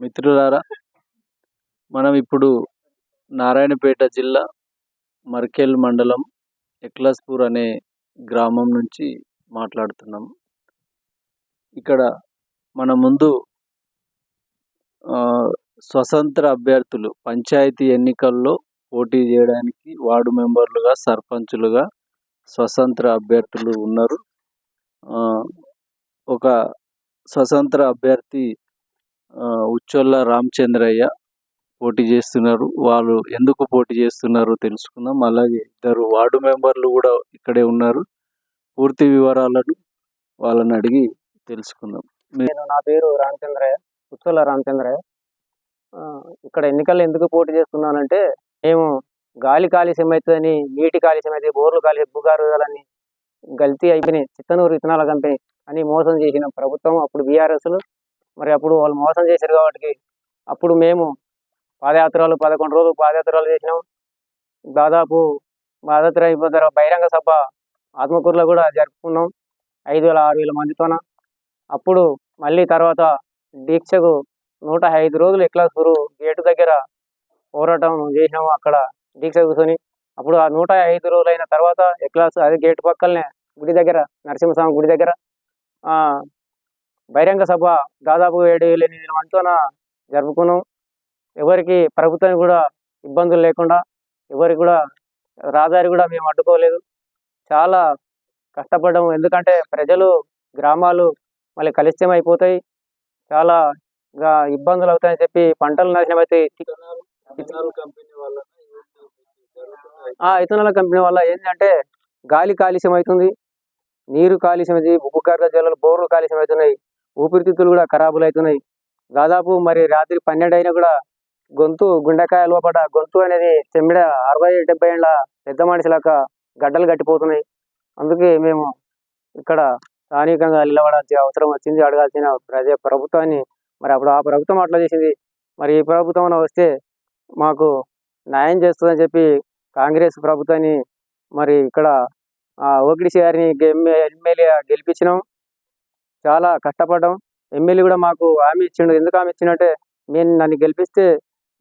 మిత్రులారా మనం ఇప్పుడు నారాయణపేట జిల్లా మర్కెల్ మండలం ఎక్లాస్పూర్ అనే గ్రామం నుంచి మాట్లాడుతున్నాం. ఇక్కడ మన ముందు స్వతంత్ర అభ్యర్థులు పంచాయతీ ఎన్నికల్లో పోటీ చేయడానికి వార్డు మెంబర్లుగా సర్పంచులుగా స్వతంత్ర అభ్యర్థులు ఉన్నారు. ఒక స్వతంత్ర అభ్యర్థి ఉచ్చొల్ల రామచంద్రయ్య పోటీ చేస్తున్నారు. వాళ్ళు ఎందుకు పోటీ చేస్తున్నారో తెలుసుకుందాం. అలాగే ఇద్దరు వార్డు మెంబర్లు కూడా ఇక్కడే ఉన్నారు. పూర్తి వివరాలను వాళ్ళని అడిగి తెలుసుకుందాం. నేను నా పేరు రామచంద్రయ్య పుచ్చోల రామచంద్రయ్య. ఇక్కడ ఎన్నికల్లో ఎందుకు పోటీ చేస్తున్నానంటే మేము గాలి కాలుష్యం అవుతుందని నీటి కాలుష్యం అయితే బోర్లు కాలి బుగారులని గల్తీ అయిపోయినాయి. చిత్తనూరు విత్తనాల కంపెనీ అని మోసం చేసిన ప్రభుత్వం అప్పుడు బీఆర్ఎస్లు మరి అప్పుడు వాళ్ళు మోసం చేశారు కాబట్టి అప్పుడు మేము పాదయాత్రలు పదకొండు రోజులు పాదయాత్రలు చేసినాం. దాదాపు పాదయాత్ర అయిపోయిన తర్వాత బహిరంగ సభ ఆత్మకూరులో కూడా జరుపుకున్నాం. ఐదు వేల ఆరు వేల మందితోన. అప్పుడు మళ్ళీ తర్వాత దీక్షకు నూట ఐదు రోజులు ఎక్లాస్పూర్ గేటు దగ్గర పోరాటం చేసినాము అక్కడ దీక్ష కూర్చొని. అప్పుడు ఆ నూట ఐదు రోజులు అయిన తర్వాత ఎక్లాస్ అదే గేటు పక్కనే గుడి దగ్గర నరసింహస్వామి గుడి దగ్గర ఆ బహిరంగ సభ దాదాపు ఏడు వేల ఎనిమిది వేల మందితోన జరుపుకున్నాం. ఎవరికి ప్రభుత్వం కూడా ఇబ్బందులు లేకుండా ఎవరికి కూడా రహదారి కూడా మేము అడ్డుకోలేదు. చాలా కష్టపడ్డాము. ఎందుకంటే ప్రజలు గ్రామాలు మళ్ళీ కలుషితం అయిపోతాయి. చాలా ఇబ్బందులు అవుతాయని చెప్పి పంటలు నాశనం ఆ ఇథనాల్ కంపెనీ వల్ల ఏంటంటే గాలి కాలుష్యం అవుతుంది. నీరు కాలుష్యం అవుతుంది. భూగర్భ జలాలు బోర్లు కాలుష్యం అవుతున్నాయి. ఊపిరితిత్తులు కూడా ఖరాబులు అవుతున్నాయి దాదాపు మరి రాత్రి పన్నెండు అయినా కూడా గొంతు గుండెకాయ లోపల గొంతు అనేది చెమ్మిడ అరవై డెబ్బై ఏళ్ళ పెద్ద మనిషిలాక గడ్డలు కట్టిపోతున్నాయి. అందుకే మేము ఇక్కడ స్థానికంగా నిలబడాల్సిన అవసరం వచ్చింది. అడగాల్సిన ప్రజా ప్రభుత్వాన్ని మరి అప్పుడు ఆ ప్రభుత్వం అట్లా చేసింది. మరి ఈ ప్రభుత్వం వస్తే మాకు న్యాయం చేస్తుందని చెప్పి కాంగ్రెస్ ప్రభుత్వాన్ని మరి ఇక్కడ ఆ, ఓకిడిసి గారిని ఎమ్మెల్యే గెలిపించినాం. చాలా కష్టపడ్డాం. ఎమ్మెల్యే కూడా మాకు హామీ ఇచ్చిండు. ఎందుకు హామీ ఇచ్చిండంటే నేను నన్ను గెలిపిస్తే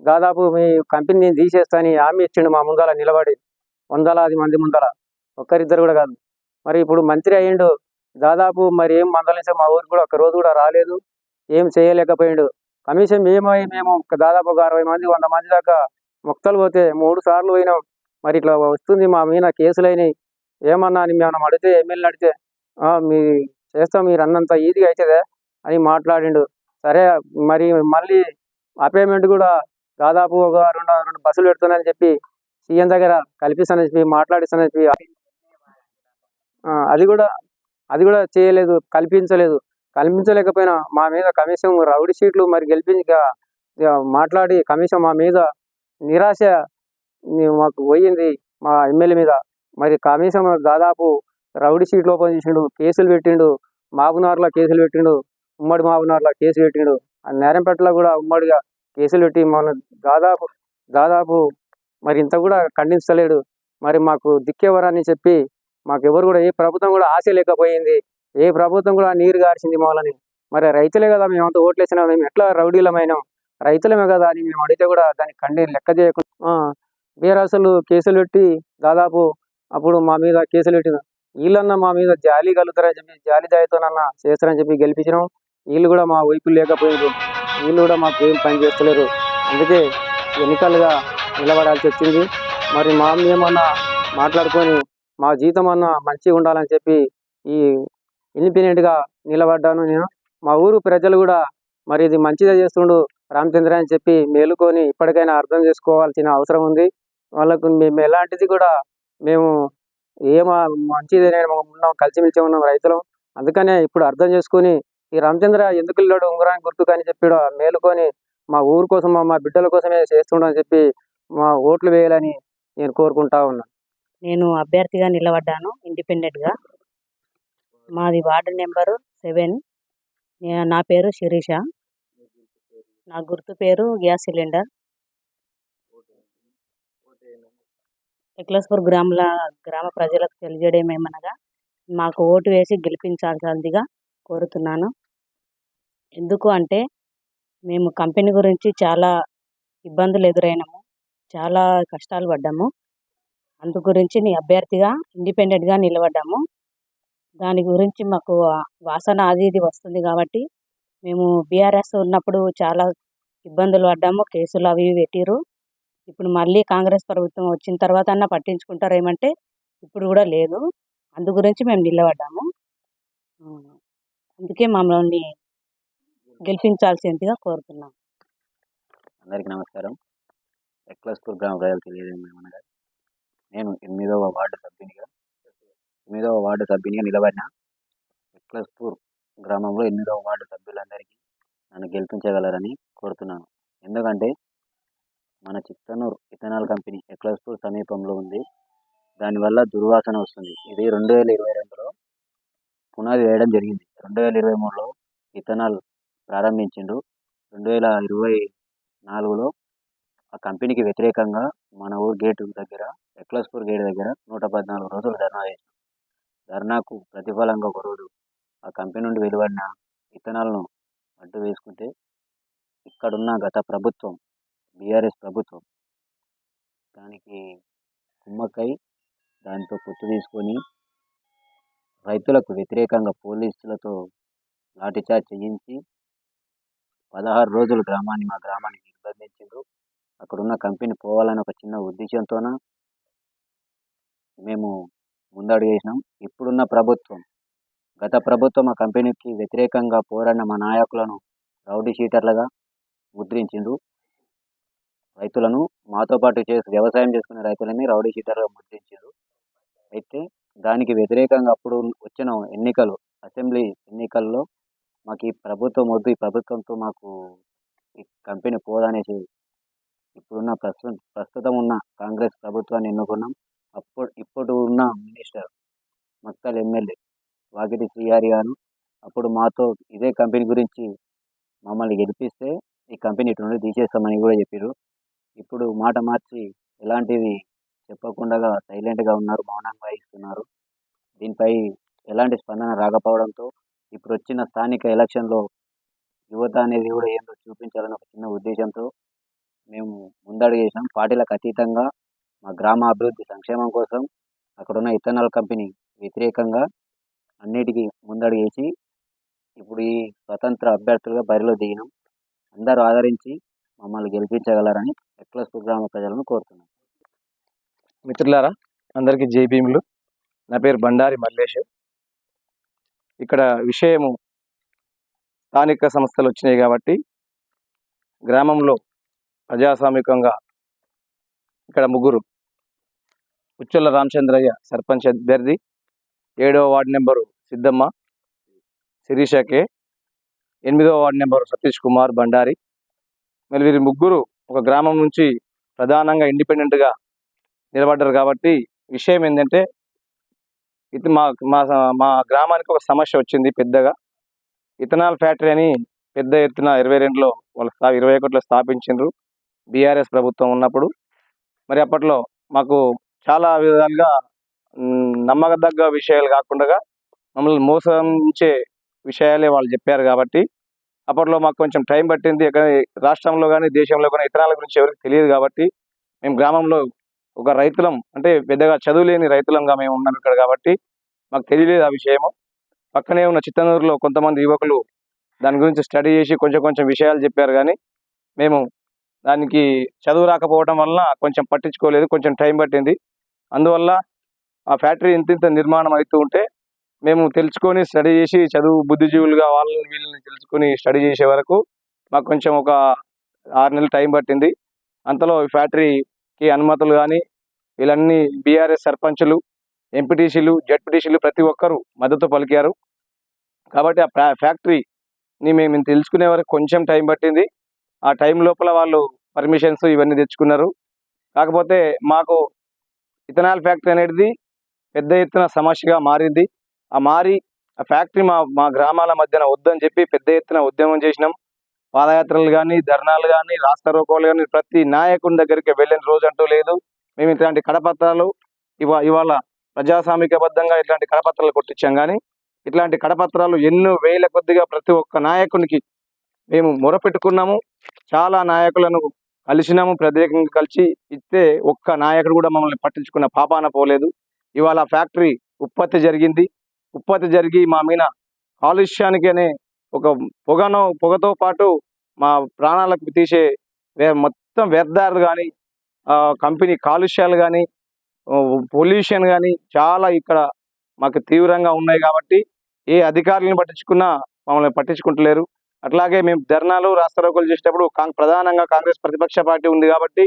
దాదాపు మీ కంపెనీని తీసేస్తానని హామీ ఇచ్చిండు మా ముందర నిలబడి. వందలాది మంది ముందర ఒక్కరిద్దరు కూడా కాదు. మరి ఇప్పుడు మంత్రి అయ్యిండు. దాదాపు మరి ఏం మందలించే మా ఊరికి కూడా ఒక రోజు కూడా రాలేదు. ఏం చేయలేకపోయిండు. కమిషన్ మేమై మేము దాదాపు ఒక అరవై మంది వంద మంది దాకా మొక్తలు పోతే మూడు సార్లు పోయినాం. మరి ఇట్లా వస్తుంది మా మీద కేసులు అయినాయి. ఏమన్నా అని మేము అడిగితే ఎమ్మెల్యే అడిగితే మీ చేస్తాం మీరు అన్నంత ఈజీగా అవుతుందే అని మాట్లాడిండు. సరే మరి మళ్ళీ అపాయింట్మెంట్ కూడా దాదాపు ఒక రెండు రెండు బస్సులు పెడుతున్నాయని చెప్పి సీఎం దగ్గర కల్పిస్తానని చెప్పి మాట్లాడిస్తానని చెప్పి ఆ, అది కూడా అది కూడా చేయలేదు కల్పించలేదు. కల్పించలేకపోయినా మా మీద కమిషన్ రౌడీ సీట్లు మరి గెలిపించి మాట్లాడి కమిషన్ మా మీద నిరాశ మాకు పోయింది మా ఎమ్మెల్యే మీద. మరి కమిషన్ దాదాపు రౌడీ సీట్లు ఓపెన్ చేసిండు కేసులు పెట్టిండు మాబునార్లో కేసులు పెట్టిండు ఉమ్మడి మాబునార్లో కేసు పెట్టిండు. ఆ నేరంపేటలో కూడా ఉమ్మడిగా కేసులు పెట్టి మన దాదాపు దాదాపు మరి ఇంత కూడా ఖండించలేడు. మరి మాకు దిక్కెవరని చెప్పి మాకు ఎవరు కూడా ఏ ప్రభుత్వం కూడా ఆశ లేకపోయింది. ఏ ప్రభుత్వం కూడా నీరు గార్చింది మమ్మల్ని. మరి రైతులే కదా మేము అంత ఓట్లేసినా మేము ఎట్లా రౌడీలమైనాం? రైతులమే కదా అని మేము అడిగితే కూడా దాన్ని కండి లెక్క చేయకుండా బీఆర్ఎస్లు కేసులు పెట్టి దాదాపు అప్పుడు మా మీద కేసులు పెట్టిన వీళ్ళన్న మా మీద జాలి కలుగుతారని చెప్పి జాలి దయతోనన్నా చేస్తారని చెప్పి గెలిపించినాం. వీళ్ళు కూడా మా వైపు లేకపోయారు వీళ్ళు కూడా మాకు ఏం పని చేస్తలేరు. అందుకే ఎన్నికలుగా నిలబడాల్సి వచ్చింది. మరి మా మేమన్నా మాట్లాడుకొని మా జీతం అన్నా మంచిగా ఉండాలని చెప్పి ఈ ఇండిపెండెంట్గా నిలబడ్డాను నేను. మా ఊరు ప్రజలు కూడా మరి ఇది మంచిదే చేస్తుండు రామచంద్ర అని చెప్పి మేలుకొని ఇప్పటికైనా అర్థం చేసుకోవాల్సిన అవసరం ఉంది. వాళ్ళకు మేము ఎలాంటిది కూడా మేము ఏమో మంచిది ఉన్నాం కలిసిమెలిసి ఉన్నాం రైతులం. అందుకనే ఇప్పుడు అర్థం చేసుకొని ఈ రామచంద్ర ఎందుకు వెళ్ళాడు ఉంగరానికి గుర్తుకు అని చెప్పాడు మేలుకొని మా ఊరు కోసం మా బిడ్డల కోసమే చేస్తుండని చెప్పి మా ఓట్లు వేయాలని నేను కోరుకుంటా ఉన్నాను నేను అభ్యర్థిగా నిలబడ్డాను ఇండిపెండెంట్గా. మాది వార్డు నెంబరు సెవెన్. నా పేరు శిరీష. నా గుర్తు పేరు గ్యాస్ సిలిండర్. ఎక్లస్పూర్ గ్రాముల గ్రామ ప్రజలకు తెలియజేయడం ఏమనగా మాకు ఓటు వేసి గెలిపించాల్సిందిగా కోరుతున్నాను. ఎందుకు అంటే మేము కంపెనీ గురించి చాలా ఇబ్బందులు ఎదురైనాము చాలా కష్టాలు పడ్డాము. అందు గురించి నీ అభ్యర్థిగా ఇండిపెండెంట్గా నిలబడ్డాము. దాని గురించి మాకు వాసన అది ఇది వస్తుంది కాబట్టి మేము బీఆర్ఎస్ ఉన్నప్పుడు చాలా ఇబ్బందులు పడ్డాము కేసులు అవి ఇవి పెట్టిర్రు. ఇప్పుడు మళ్ళీ కాంగ్రెస్ ప్రభుత్వం వచ్చిన తర్వాత అన్న పట్టించుకుంటారు ఏమంటే ఇప్పుడు కూడా లేదు. అందు గురించి మేము నిలబడ్డాము. అందుకే మమ్మల్ని గెలిపించాల్సిందిగా కోరుతున్నాం. అందరికీ నమస్కారం. ఎక్లస్పూర్ గ్రామ ప్రజలు తెలియజేయమనగా నేను ఎనిమిదవ వార్డు సభ్యునిగా ఎనిమిదవ వార్డు సభ్యునిగా నిలబడిన ఎక్లస్పూర్ గ్రామంలో ఎనిమిదవ వార్డు సభ్యులందరికీ నన్ను గెలిపించగలరని కోరుతున్నాను. ఎందుకంటే మన చిత్తనూరు ఇథనాల్ కంపెనీ ఎక్లస్పూర్ సమీపంలో ఉంది. దానివల్ల దుర్వాసన వస్తుంది. ఇది రెండు వేల ఇరవై రెండులో పునాది వేయడం జరిగింది. రెండు వేల ఇరవై మూడులో ఇథనాల్ ప్రారంభించిండు. రెండు వేల ఇరవై నాలుగులో ఆ కంపెనీకి వ్యతిరేకంగా మన ఊరు గేటు దగ్గర ఎక్లస్పూర్ గేట్ దగ్గర నూట పద్నాలుగు రోజులు ధర్నా చేసాం ధర్నాకు ప్రతిఫలంగా ఒకరోజు ఆ కంపెనీ నుండి వెలువడిన విత్తనాలను అడ్డు వేసుకుంటే ఇక్కడున్న గత ప్రభుత్వం బీఆర్ఎస్ ప్రభుత్వం దానికి కుమ్మక్కై దాంతో పొత్తు తీసుకొని రైతులకు వ్యతిరేకంగా పోలీసులతో లాఠీచార్జ్ చేయించి పదహారు రోజులు గ్రామాన్ని మా గ్రామాన్ని నిర్బంధించారు అక్కడున్న కంపెనీ పోవాలని ఒక చిన్న ఉద్దేశంతోన మేము ముందడుగు వేసినాం. ఇప్పుడున్న ప్రభుత్వం గత ప్రభుత్వం ఆ కంపెనీకి వ్యతిరేకంగా పోరాడిన మా నాయకులను రౌడీ షీటర్లుగా ముద్రించిండ్రు. రైతులను మాతో పాటు చేసి వ్యవసాయం చేసుకునే రైతులని రౌడీ షీటర్గా ముద్రించారు. అయితే దానికి వ్యతిరేకంగా అప్పుడు వచ్చిన ఎన్నికలు అసెంబ్లీ ఎన్నికల్లో మాకు ఈ ప్రభుత్వం వద్దు ఈ ప్రభుత్వంతో మాకు ఈ కంపెనీ పోదనేసి ఇప్పుడున్న ప్రస్తుతం ప్రస్తుతం ఉన్న కాంగ్రెస్ ప్రభుత్వాన్ని ఎన్నుకున్నాం. అప్పుడు ఇప్పుడు ఉన్న మినిస్టర్ మక్తల్ ఎమ్మెల్యే వాకిటి శ్రీహారి గారు అప్పుడు మాతో ఇదే కంపెనీ గురించి మమ్మల్ని గెలిపిస్తే ఈ కంపెనీ ఇటు నుండి తీసేస్తామని కూడా చెప్పారు ఇప్పుడు మాట మార్చి ఎలాంటివి చెప్పకుండా సైలెంట్గా ఉన్నారు మౌనంగా వహిస్తున్నారు దీనిపై ఎలాంటి స్పందన రాకపోవడంతో ఇప్పుడు వచ్చిన స్థానిక ఎలక్షన్లో యువత అనేది కూడా ఏందో చూపించాలని ఒక చిన్న ఉద్దేశంతో మేము ముందడుగు చేసాం పార్టీలకు అతీతంగా మా గ్రామ అభివృద్ధి సంక్షేమం కోసం అక్కడున్న ఇథనాల్ కంపెనీ వ్యతిరేకంగా అన్నిటికీ ముందడుగు వేసి ఇప్పుడు ఈ స్వతంత్ర అభ్యర్థులుగా బరిలో దిగినాం. అందరూ ఆదరించి మమ్మల్ని గెలిపించగలరని ఎక్లస్ గ్రామ ప్రజలను కోరుతున్నాను మిత్రులారా అందరికీ జైభీములు నా పేరు బండారి మల్లేష్. ఇక్కడ విషయము స్థానిక సంస్థలు వచ్చినాయి కాబట్టి గ్రామంలో ప్రజాస్వామికంగా ఇక్కడ ముగ్గురు ఉచ్చుల రామచంద్రయ్య సర్పంచ్ అభ్యర్థి ఏడవ ward number Siddhamma Sirisha K ఎనిమిదవ వార్డు నెంబరు సతీష్ కుమార్ బండారి మరి వీరి ముగ్గురు ఒక గ్రామం నుంచి ప్రధానంగా ఇండిపెండెంట్గా నిలబడ్డారు కాబట్టి విషయం ఏంటంటే ఇది మా మా మా గ్రామానికి ఒక సమస్య వచ్చింది పెద్దగా. ఇథనాల్ ఫ్యాక్టరీ అని పెద్ద ఎత్తున ఇరవై రెండులో వాళ్ళు స్థా ఇరవై ఒకటిలో స్థాపించిండ్రు బీఆర్ఎస్ ప్రభుత్వం ఉన్నప్పుడు. మరి అప్పట్లో మాకు చాలా విధాలుగా నమ్మకదగ్గ విషయాలు కాకుండా మమ్మల్ని మోసించే విషయాలే వాళ్ళు చెప్పారు కాబట్టి అప్పట్లో మాకు కొంచెం టైం పట్టింది. ఎక్కడ రాష్ట్రంలో కానీ దేశంలో కానీ ఇతరాల గురించి ఎవరికి తెలియదు కాబట్టి మేము గ్రామంలో ఒక రైతులం అంటే పెద్దగా చదువులేని రైతులంగా మేము ఉన్నాం ఇక్కడ కాబట్టి మాకు తెలియలేదు ఆ విషయము. పక్కనే ఉన్న చిత్తనూరులో కొంతమంది యువకులు దాని గురించి స్టడీ చేసి కొంచెం కొంచెం విషయాలు చెప్పారు కానీ మేము దానికి చదువు రాకపోవడం వలన కొంచెం పట్టించుకోలేదు కొంచెం టైం పట్టింది. అందువల్ల ఆ ఫ్యాక్టరీ ఇంత ఇంత నిర్మాణం అవుతూ ఉంటే మేము తెలుసుకొని స్టడీ చేసి చదువు బుద్ధిజీవులుగా వాళ్ళని వీళ్ళని తెలుసుకొని స్టడీ చేసే వరకు మాకు కొంచెం ఒక ఆరు నెలలు టైం పట్టింది. అంతలో ఈ ఫ్యాక్టరీకి అనుమతులు కానీ వీళ్ళన్నీ బీఆర్ఎస్ సర్పంచులు ఎంపీటీసీలు జడ్పీటీసీలు ప్రతి ఒక్కరూ మద్దతు పలికారు. కాబట్టి ఆ ఫ్యా- ఫ్యాక్టరీని మేము తెలుసుకునే వరకు కొంచెం టైం పట్టింది. ఆ టైం లోపల వాళ్ళు పర్మిషన్స్ ఇవన్నీ తెచ్చుకున్నారు. కాకపోతే మాకు ఇథనాల్ ఫ్యాక్టరీ అనేది పెద్ద ఎత్తున సమస్యగా మారింది. ఆ మారి ఆ ఫ్యాక్టరీ మా మా గ్రామాల మధ్యన వద్దని చెప్పి పెద్ద ఎత్తున ఉద్యమం చేసినాం. పాదయాత్రలు కానీ ధర్నాలు కానీ రాస్తా రోకోలు కానీ ప్రతి నాయకుని దగ్గరికి వెళ్ళిన రోజు అంటూ లేదు. మేము ఇట్లాంటి కడపత్రాలు ఇవా ఇవాళ ప్రజాస్వామికబద్ధంగా ఇట్లాంటి కడపత్రాలు కొట్టించాం కానీ ఇట్లాంటి కడపత్రాలు ఎన్నో వేల కొద్దిగా ప్రతి ఒక్క నాయకునికి మేము మొరపెట్టుకున్నాము. చాలా నాయకులను కలిసినాము. ప్రత్యేకంగా కలిసి ఇస్తే ఒక్క నాయకుడు కూడా మమ్మల్ని పట్టించుకున్న పాపాన పోలేదు. ఇవాళ ఫ్యాక్టరీ ఉత్పత్తి జరిగింది. ఉత్పత్తి జరిగి మా మీద కాలుష్యానికి అనే ఒక పొగను పొగతో పాటు మా ప్రాణాలకు తీసే వే- మొత్తం వ్యర్థాలు కానీ కంపెనీ కాలుష్యాలు కానీ పొల్యూషన్ కానీ చాలా ఇక్కడ మాకు తీవ్రంగా ఉన్నాయి కాబట్టి ఏ అధికారులను పట్టించుకున్నా మమ్మల్ని పట్టించుకుంటలేరు. అట్లాగే మేము ధర్నాలు రాస్తారోకలు చేసేటప్పుడు కాంగ్ ప్రధానంగా కాంగ్రెస్ ప్రతిపక్ష పార్టీ ఉంది కాబట్టి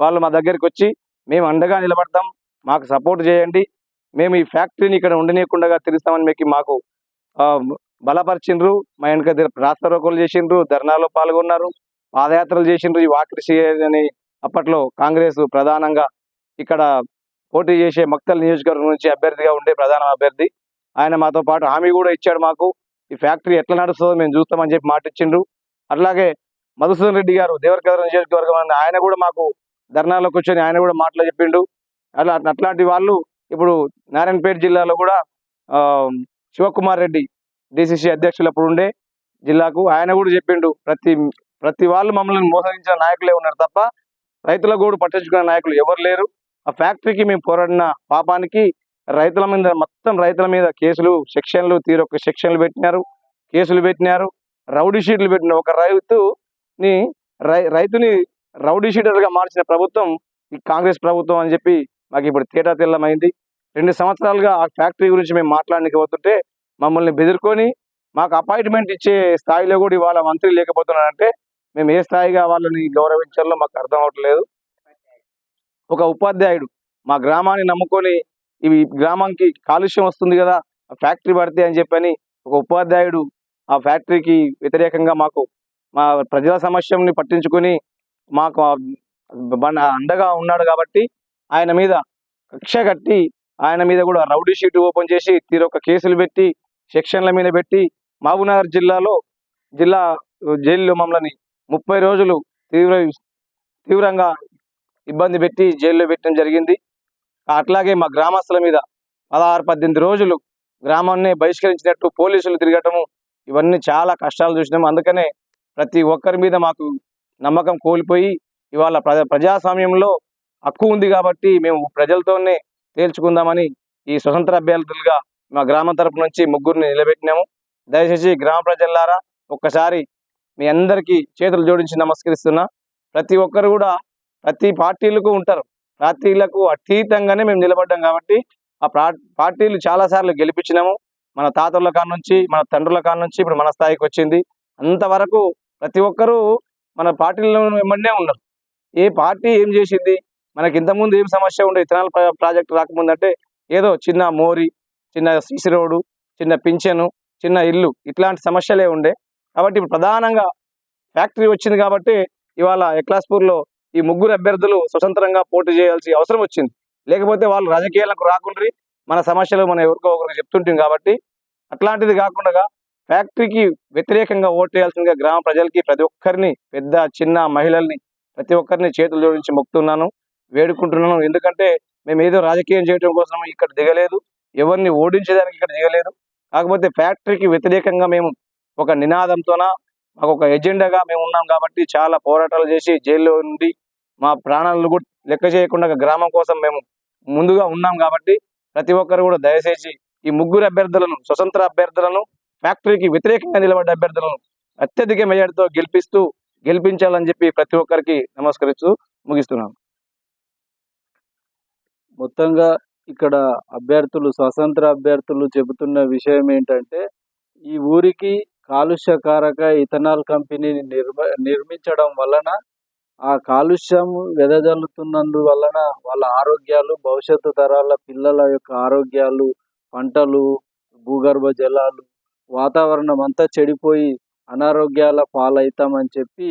వాళ్ళు మా దగ్గరికి వచ్చి మేము అండగా నిలబడతాం మాకు సపోర్ట్ చేయండి మేము ఈ ఫ్యాక్టరీని ఇక్కడ ఉండనీయకుండా తిరుగుతామని మీకు మాకు ఆ, బలపరిచిండ్రు. మా వెనక రాస్తారోకోలు చేసిండ్రు ధర్నాలో పాల్గొన్నారు పాదయాత్రలు చేసిండ్రు ఈ వాకరిసి అని అప్పట్లో కాంగ్రెస్ ప్రధానంగా ఇక్కడ పోటీ చేసే మక్తల్ నియోజకవర్గం నుంచి అభ్యర్థిగా ఉండే ప్రధాన అభ్యర్థి. ఆయన మాతో పాటు హామీ కూడా ఇచ్చాడు మాకు. ఈ ఫ్యాక్టరీ ఎట్లా నడుస్తుందో మేము చూస్తామని చెప్పి మాట ఇచ్చిండ్రు. అట్లాగే మధుసూదన్ రెడ్డి గారు దేవరకద్ర నియోజకవర్గం ఆయన కూడా మాకు ధర్నాలో కూర్చొని ఆయన కూడా మాటలు చెప్పిండు. అట్లా అట్లాంటి వాళ్ళు ఇప్పుడు నారాయణపేట జిల్లాలో కూడా ఆ, శివకుమార్ రెడ్డి డిసిసి అధ్యక్షులు అప్పుడు ఉండే జిల్లాకు ఆయన కూడా చెప్పిండు ప్రతి ప్రతి వాళ్ళు మమ్మల్ని మోసగించిన నాయకులే ఉన్నారు తప్ప రైతుల కూడా పట్టించుకునే నాయకులు ఎవరు లేరు. ఆ ఫ్యాక్టరీకి మేము పోరాడిన పాపానికి రైతుల మీద మొత్తం రైతుల మీద కేసులు సెక్షన్లు తీరొక్క సెక్షన్లు పెట్టినారు కేసులు పెట్టినారు రౌడీ షీట్లు పెట్టిన ఒక రైతుని రై రైతుని రౌడీ షీటర్గా మార్చిన ప్రభుత్వం ఈ కాంగ్రెస్ ప్రభుత్వం అని చెప్పి మాకు ఇప్పుడు తేటా తెల్లమైంది. రెండు సంవత్సరాలుగా ఆ ఫ్యాక్టరీ గురించి మేము మాట్లాడడానికి పోతుంటే మమ్మల్ని బెదిర్కొని మాకు అపాయింట్మెంట్ ఇచ్చే స్థాయిలో కూడా ఇవాళ మంత్రి లేకపోతున్నారంటే మేము ఏ స్థాయిగా వాళ్ళని గౌరవించాలో మాకు అర్థం అవట్లేదు. ఒక ఉపాధ్యాయుడు మా గ్రామాన్ని నమ్ముకొని ఇవి గ్రామానికి కాలుష్యం వస్తుంది కదా ఫ్యాక్టరీ పడితే అని చెప్పని ఒక ఉపాధ్యాయుడు ఆ ఫ్యాక్టరీకి వ్యతిరేకంగా మాకు మా ప్రజల సమస్యని పట్టించుకొని మాకు అండగా ఉన్నాడు కాబట్టి ఆయన మీద కక్ష కట్టి ఆయన మీద కూడా రౌడీ షీట్ ఓపెన్ చేసి తీరొక కేసులు పెట్టి సెక్షన్ల మీద పెట్టి మహబూబ్నగర్ జిల్లాలో జిల్లా జైల్లో మమ్మల్ని ముప్పై రోజులు తీవ్ర తీవ్రంగా ఇబ్బంది పెట్టి జైల్లో పెట్టడం జరిగింది. అట్లాగే మా గ్రామస్తుల మీద పదహారు పద్దెనిమిది రోజులు గ్రామాన్ని బహిష్కరించినట్టు పోలీసులు తిరగటము ఇవన్నీ చాలా కష్టాలు చూసినాము అందుకనే ప్రతి ఒక్కరి మీద మాకు నమ్మకం కోల్పోయి ఇవాళ ప్రజా ప్రజాస్వామ్యంలో హక్కు ఉంది కాబట్టి మేము ప్రజలతోనే తేల్చుకుందామని ఈ స్వతంత్ర అభ్యర్థులుగా మా గ్రామం తరపు నుంచి ముగ్గురిని నిలబెట్టినాము. దయచేసి గ్రామ ప్రజలారా ఒక్కసారి మీ అందరికీ చేతులు జోడించి నమస్కరిస్తున్నా. ప్రతి ఒక్కరు కూడా ప్రతి పార్టీలకు ఉంటారు. పార్టీలకు అతీతంగానే మేము నిలబడ్డాం కాబట్టి ఆ పార్టీలు చాలా సార్లు గెలిపించినాము. మన తాతల కాడ నుంచి మన తండ్రుల కాడ నుంచి ఇప్పుడు మన స్థాయికి వచ్చింది. అంతవరకు ప్రతి ఒక్కరూ మన పార్టీలో వెంబడినే ఉన్నారు. ఏ పార్టీ ఏం చేసింది? మనకి ఇంతకుముందు ఏం సమస్య ఉండే? ఇథనాల్ ప్రా- ప్రాజెక్ట్ రాకముందు అంటే ఏదో చిన్న మోరి చిన్న సీసీ రోడ్డు చిన్న పింఛను చిన్న ఇల్లు ఇట్లాంటి సమస్యలే ఉండే. కాబట్టి ప్రధానంగా ఫ్యాక్టరీ వచ్చింది కాబట్టి ఇవాళ ఎక్లాస్పూర్లో ఈ ముగ్గురు అభ్యర్థులు స్వతంత్రంగా పోటీ చేయాల్సిన అవసరం వచ్చింది. లేకపోతే వాళ్ళు రాజకీయాలకు రాకుండా మన సమస్యలు మనం ఎవరికో ఒకరికి చెప్తుంటాం కాబట్టి అట్లాంటిది కాకుండా ఫ్యాక్టరీకి వ్యతిరేకంగా ఓటేయాల్సిందిగా గ్రామ ప్రజలకి ప్రతి ఒక్కరిని పెద్ద చిన్న మహిళల్ని ప్రతి ఒక్కరిని చేతులు జోడించి మొక్కుతున్నాను. వేడుకుంటున్నాను. ఎందుకంటే మేము ఏదో రాజకీయం చేయడం కోసం ఇక్కడ దిగలేదు. ఎవరిని ఓడించడానికి ఇక్కడ దిగలేదు. కాకపోతే ఫ్యాక్టరీకి వ్యతిరేకంగా మేము ఒక నినాదంతోన మాకు ఒక ఎజెండాగా మేము ఉన్నాం కాబట్టి చాలా పోరాటాలు చేసి జైల్లో ఉండి మా ప్రాణాలను కూడా లెక్క చేయకుండా గ్రామం కోసం మేము ముందుగా ఉన్నాం కాబట్టి ప్రతి ఒక్కరు కూడా దయచేసి ఈ ముగ్గురు అభ్యర్థులను స్వతంత్ర అభ్యర్థులను ఫ్యాక్టరీకి వ్యతిరేకంగా నిలబడ్డ అభ్యర్థులను అత్యధిక మెజార్టీతో గెలిపిస్తూ గెలిపించాలని చెప్పి ప్రతి ఒక్కరికి నమస్కరిస్తూ ముగిస్తున్నాను. మొత్తంగా ఇక్కడ అభ్యర్థులు స్వతంత్ర అభ్యర్థులు చెబుతున్న విషయం ఏంటంటే ఈ ఊరికి కాలుష్యకారక ఇథనాల్ కంపెనీని నిర్మ నిర్మించడం వలన ఆ కాలుష్యం వెదజల్లుతున్నందు వలన వాళ్ళ ఆరోగ్యాలు భవిష్యత్తు తరాల పిల్లల యొక్క ఆరోగ్యాలు పంటలు భూగర్భ జలాలు వాతావరణం అంతా చెడిపోయి అనారోగ్యాల పాలవుతామని చెప్పి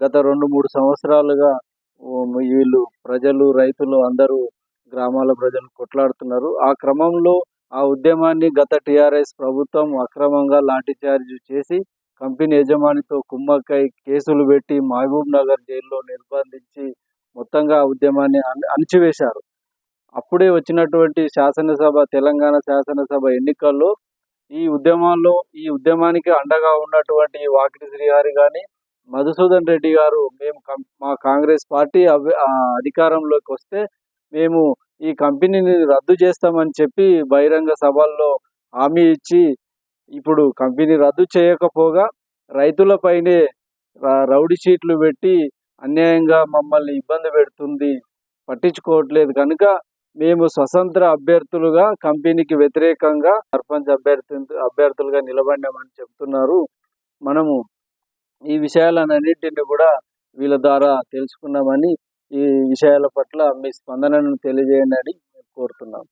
గత రెండు మూడు సంవత్సరాలుగా వీళ్ళు ప్రజలు రైతులు అందరూ గ్రామాల ప్రజలు కొట్లాడుతున్నారు. ఆ క్రమంలో ఆ ఉద్యమాన్ని గత టీఆర్ఎస్ ప్రభుత్వం అక్రమంగా లాఠీచార్జ్ చేసి కంపెనీ యజమానితో కుమ్మక్కై కేసులు పెట్టి మహబూబ్ నగర్ జైల్లో నిర్బంధించి మొత్తంగా ఆ ఉద్యమాన్ని అణిచివేశారు. అప్పుడే వచ్చినటువంటి శాసనసభ తెలంగాణ శాసనసభ ఎన్నికల్లో ఈ ఉద్యమాల్లో ఈ ఉద్యమానికి అండగా ఉన్నటువంటి వాకిటి శ్రీహరి కానీ మధుసూదన్ రెడ్డి గారు మేము కం- మా కాంగ్రెస్ పార్టీ ఆ, అధికారంలోకి వస్తే మేము ఈ కంపెనీని రద్దు చేస్తామని చెప్పి బహిరంగ సభల్లో హామీ ఇచ్చి ఇప్పుడు కంపెనీ రద్దు చేయకపోగా రైతులపైనే రౌడీ షీట్లు పెట్టి అన్యాయంగా మమ్మల్ని ఇబ్బంది పెడుతుంది పట్టించుకోవట్లేదు. కనుక మేము స్వతంత్ర అభ్యర్థులుగా కంపెనీకి వ్యతిరేకంగా సర్పంచ్ అభ్యర్థి అభ్యర్థులుగా నిలబడినామని చెప్తున్నారు. మనము ఈ విషయాలన్నింటిని కూడా వీళ్ళ ద్వారా తెలుసుకున్నామని ఈ విషయాల పట్ల మీ స్పందనను తెలియజేయండి అని కోరుతున్నాం.